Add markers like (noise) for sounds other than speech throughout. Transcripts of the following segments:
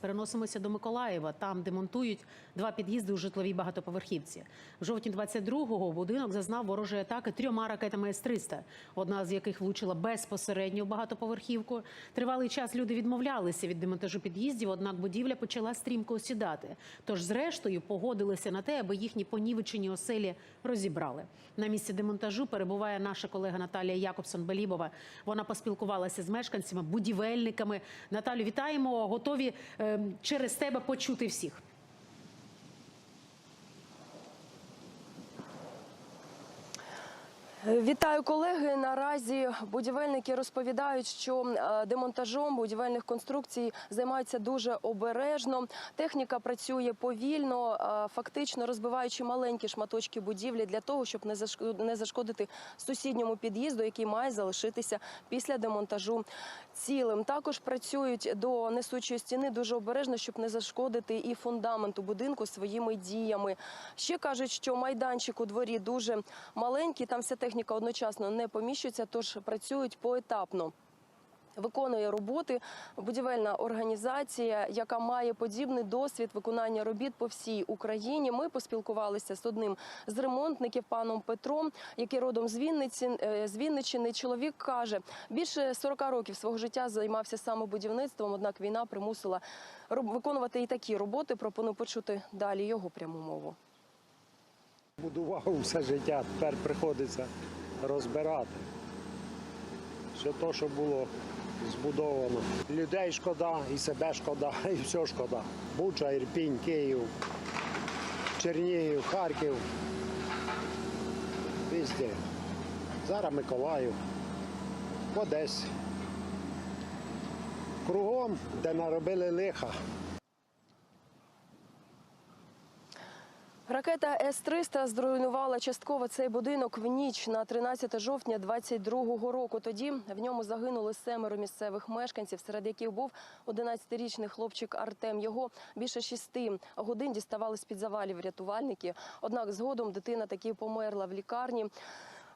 Переносимося до Миколаєва, там демонтують два під'їзди у житловій багатоповерхівці. В жовтні 22-го будинок зазнав ворожої атаки трьома ракетами С-300, одна з яких влучила безпосередньо в багатоповерхівку. Тривалий час люди відмовлялися від демонтажу під'їздів, однак будівля почала стрімко осідати. Тож, зрештою, погодилися на те, аби їхні понівечені оселі розібрали. На місці демонтажу перебуває наша колега Наталія Якобсон-Белібова. Вона поспілкувалася з мешканцями, будівельниками. Наталю, вітаємо. Готові е, через тебе почути всіх. Вітаю колеги. Наразі будівельники розповідають, що е, демонтажом будівельних конструкцій займаються дуже обережно. Техніка працює повільно, е, фактично розбиваючи маленькі шматочки будівлі для того, щоб не зашк- не зашкодити сусідньому під'їзду, який має залишитися після демонтажу цілим. Також працюють до несучої стіни дуже обережно, щоб не зашкодити і фундаменту будинку своїми діями. Ще кажуть, що майданчик у дворі дуже маленький, там вся техніка одночасно не поміщується, тож працюють поетапно. Виконує роботи будівельна організація, яка має подібний досвід виконання робіт по всій Україні. Ми поспілкувалися з одним з ремонтників, паном Петром, який родом з е, Вінниччини. Чоловік каже, більше 40 років свого життя займався саме будівництвом. Однак війна примусила виконувати і такі роботи. Пропоную почути далі його пряму мову. Будував все життя, тепер приходиться розбирати. Все те, що було збудовано. Людей шкода, і себе шкода, (laughs) і все шкода. Буча, Ірпінь, Київ, Чернігів, Харків. Везде. Зараз Миколаїв, в Одесі. Кругом, де наробили лиха. Ракета С-300 зруйнувала частково цей будинок в ніч на 13 жовтня 22-го року. Тоді в ньому загинули семеро місцевих мешканців, серед яких був 11-річний хлопчик Артем. Його більше шести годин діставали з під завалів рятувальники. Однак згодом дитина таки померла в лікарні.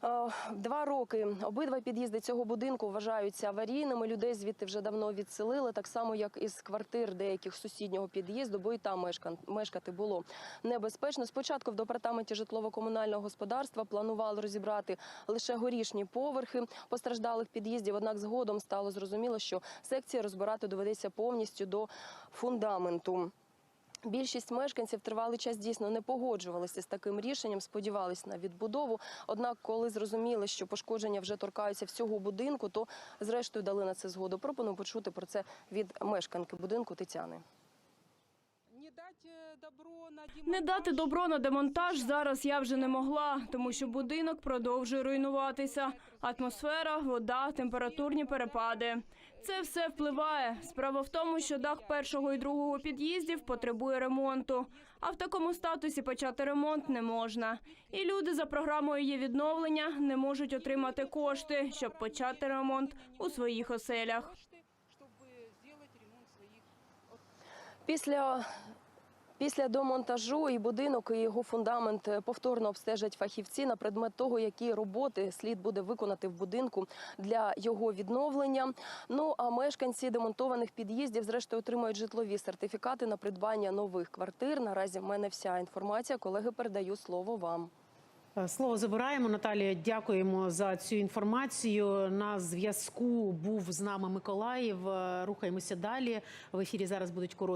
Е, Два роки обидва під'їзди цього будинку вважаються аварійними. Людей звідти вже давно відселили, так само як із квартир деяких сусіднього під'їзду, бо і там мешкати було небезпечно. Спочатку в департаменті житлово-комунального господарства планували розібрати лише горішні поверхи постраждалих під'їздів. Однак згодом стало зрозуміло, що секції розбирати доведеться повністю до фундаменту. Більшість мешканців тривалий час дійсно не погоджувалися з таким рішенням, сподівалися на відбудову. Однак, коли зрозуміли, що пошкодження вже торкаються всього будинку, то зрештою дали на це згоду. Пропоную почути про це від мешканки будинку Тетяни. Не дати добро на Не дати добро на демонтаж зараз я вже не могла, тому що будинок продовжує руйнуватися. Атмосфера, вода, температурні перепади. Це все впливає. Справа в тому, що дах першого і другого під'їздів потребує ремонту. А в такому статусі почати ремонт не можна. І люди за програмою є відновлення не можуть отримати кошти, щоб почати ремонт у своїх оселях. кошти, щоб зробити ремонт своїх Після Після демонтажу і будинок, і його фундамент повторно обстежать фахівці на предмет того, які роботи слід буде виконати в будинку для його відновлення. Ну а мешканці демонтованих під'їздів, зрештою, отримають житлові сертифікати на придбання нових квартир. Наразі в мене вся інформація. Колеги, передаю слово вам. Е, Слово забираємо. Наталія, дякуємо за цю інформацію. На зв'язку був з нами Миколаїв. Е, Рухаємося далі. В ефірі зараз будуть короткі.